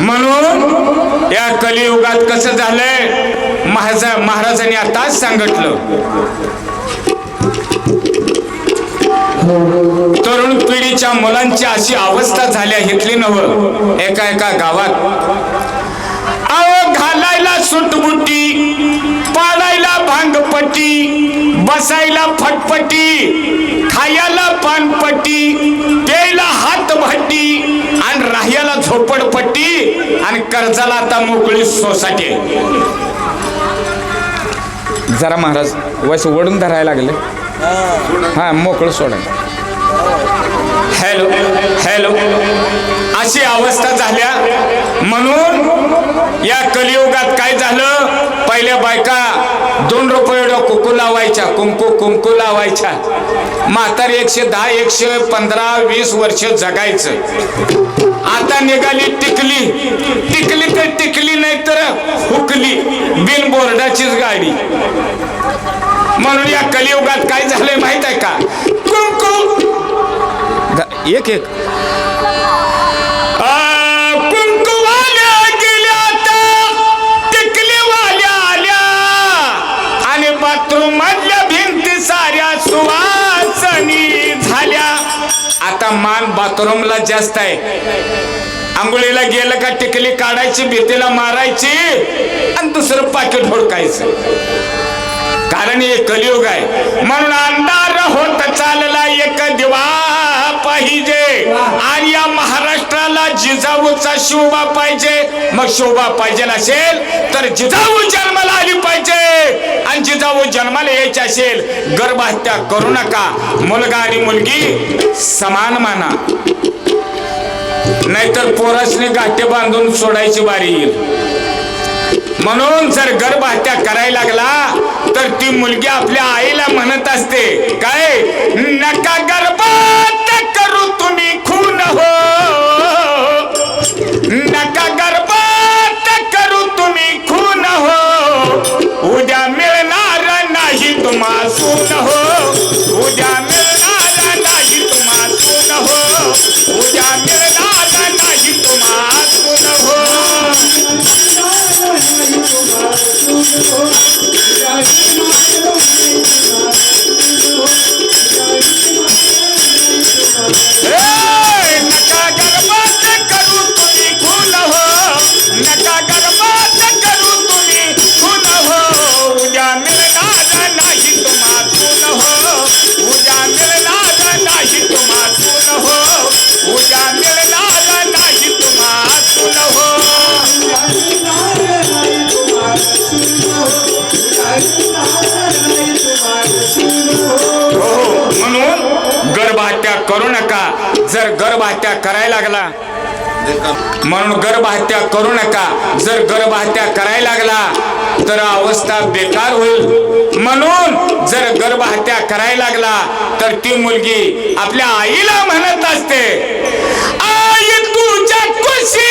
म्हणून या कलियुगात कसं झालंय? महाजा महाराजांनी आताच सांगितलं. तरुण पिढीच्या मुलांची अशी अवस्था झाल्या घेतली नव एका एका गावात. अहो घालायला सुटबुट्टी पाडायला भांगपट्टी बसायला फटपट्टी झोपडपट्टी आणि कर्जाला आता मोकळी सोसायटी जरा महाराज वैस ओढून धरायला लागले. हा मोकळं सोडा. Hello hello. अशी अवस्था झाल्या म्हणून या कलियुगात काय झालं? पहिल्या बायका दोन रुपये कुंकू कुकू लावायच्या कुंकू कुंकू लावायच्या. म्हातार एकशे दहा एकशे पंधरा वीस वर्ष जगायचं. आता निघाली टिकली. टिकली तर टिकली नाही तर हुकली. बिन बोर्डाचीच गाडी. म्हणून या कलियुगात काय झालंय माहीत आहे का? कुंकू! एक एक. बाथरूम मधल्या भिंती साऱ्या सुवासनी झाल्या. आता मान बाथरूमला जास्त आहे. आंघोळीला गेलं का टिकली काढायची भीतीला मारायची आणि दुसरं पाकिट हुडकायचं कारण हे कलियुग आहे. म्हणून अंदा जिजाऊचा शोभा पाहिजे. मग शोभा पाहिजे असेल तर जिजाऊ जन्माला आली पाहिजे. आणि जिजाऊ जन्माला यायची असेल गर्भहत्या करू नका. मुलगा आणि मुलगी समान माना. नाहीतर पोरासने गाठे बांधून सोडायची बारी येईल. म्हणून जर गर्भहत्या करायला लागला तर ती मुलगी आपल्या आईला म्हणत असते काय? नका म्हणून गर्भहत्या करू नका. जर गर्भहत्या करायला लागला म्हणून गर्भहत्या करू नका. जर गर्भहत्या करायला लागला तर अवस्था बेकार होईल. म्हणून जर गर्भहत्या करायला लागला तर ती मुलगी आपल्या आईला म्हणत असते आई तुझ्या खुशी